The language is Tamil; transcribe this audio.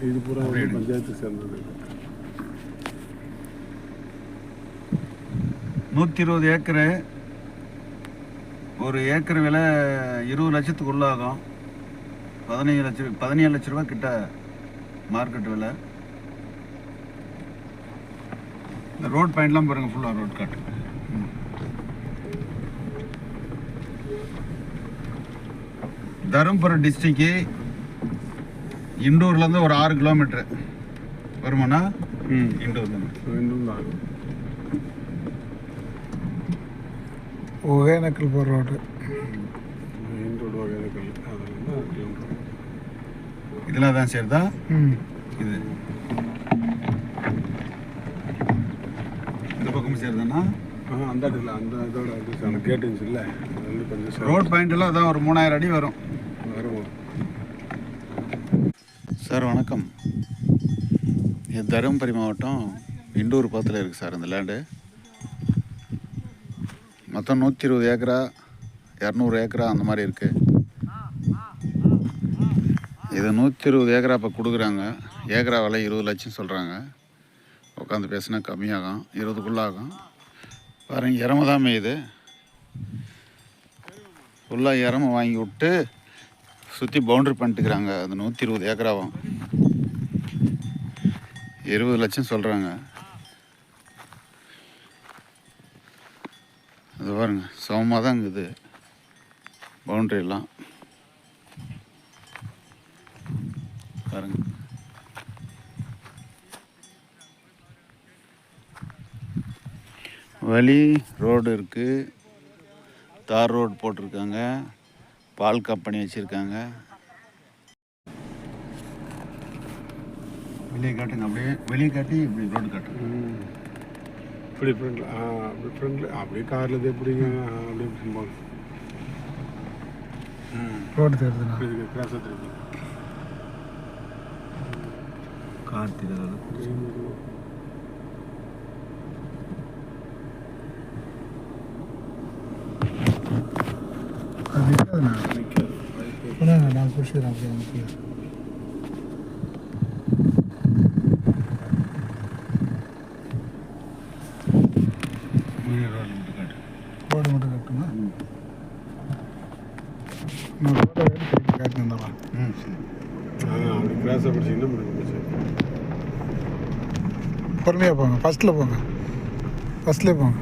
இது பூரா. பஞ்சாயத்து சேர்ந்தது நூற்றி இருபது ஏக்கரு ஒரு ஏக்கர் விலை இருபது லட்சத்துக்கு உள்ளாகும் பதினேழு லட்சம் பதினேழு லட்ச ரூபா கிட்ட மார்க்கெட் விலை இந்த ரோட் பாயிண்ட்லாம் பாருங்க ஃபுல்லாக ரோட் காட்டு. தருமபுரம் டிஸ்ட்ரிக்கு இண்டூர்லேருந்து ஒரு ஆறு கிலோமீட்ரு வருமானா? ம். இண்டூர்லேருந்து இன்னும் தான் ஒகேனக்கல் போகிற ரோடு வந்து கிலோமீட்டர். இதெல்லாம் தான் சேர்தா? ம். இது. இந்த பக்கம் சேர்தானா? ஆ அந்த இடத்துல அந்த இதோட அது அந்த கேட் இருந்துச்சுல்ல அது வந்து கொஞ்சம் சேரும். ரோட் பாயிண்ட் எல்லாம் அதான் ஒரு மூணாயிரம் அடி வரும். சார் வணக்கம். இது தருமபுரி மாவட்டம் இண்டூர் பக்கத்தில் இருக்குது சார் இந்த லேண்டு மொத்தம் நூற்றி இருபது ஏக்கரா இரநூறு ஏக்கரா அந்த மாதிரி இருக்குது இது நூற்றி இருபது ஏக்கரா இப்போ கொடுக்குறாங்க. ஏக்கரா விலை இருபது லட்சம் சொல்கிறாங்க உட்காந்து பேசினா கம்மியாகும் இருபதுக்குள்ளாகும். பாருங்க இறம தான் மேயுது ஃபுல்லாக இறம வாங்கி விட்டு சுற்றி பவுண்ட்ரி பண்ணிட்டுக்கிறாங்க. அது நூற்றி இருபது ஏக்கராவும். இருபது லட்சம் சொல்கிறாங்க அது பாருங்க சமமாக தான் இருக்குது. பவுண்டரி எல்லாம். பாருங்க. வழி ரோடு இருக்குது தார் ரோடு போட்டிருக்காங்க. பால் கம்பெனி வச்சுருக்காங்க. வெளியே காட்டுங்க அப்படியே வெளியே காட்டி இப்படி ரோடு காட்டுங்க. ம். இப்படி ஃப்ரெண்டில் ஆ அப்படி ஃப்ரெண்டில் அப்படியே காரில் இது எப்படிங்க அப்படியே போங்க. ரோடு தெரியுதுண்ணா. கிராஸாக திருப்பி கார்த்தி அது இருக்காதுண்ணா பண்ணாங்க நான் பிடிச்சிக்கிறேன் அப்படியே எனக்கு ரோடு மட்டும் காட்டு ரோடு மட்டும் ரோட்டை ம் சரி ஆ அப்படி கிராஸாக பிடிச்சிங்கன்னா முடிஞ்சு பொறுமையாக போங்க ஃபஸ்ட்டில் போங்க ஃபஸ்ட்லேயே போங்க.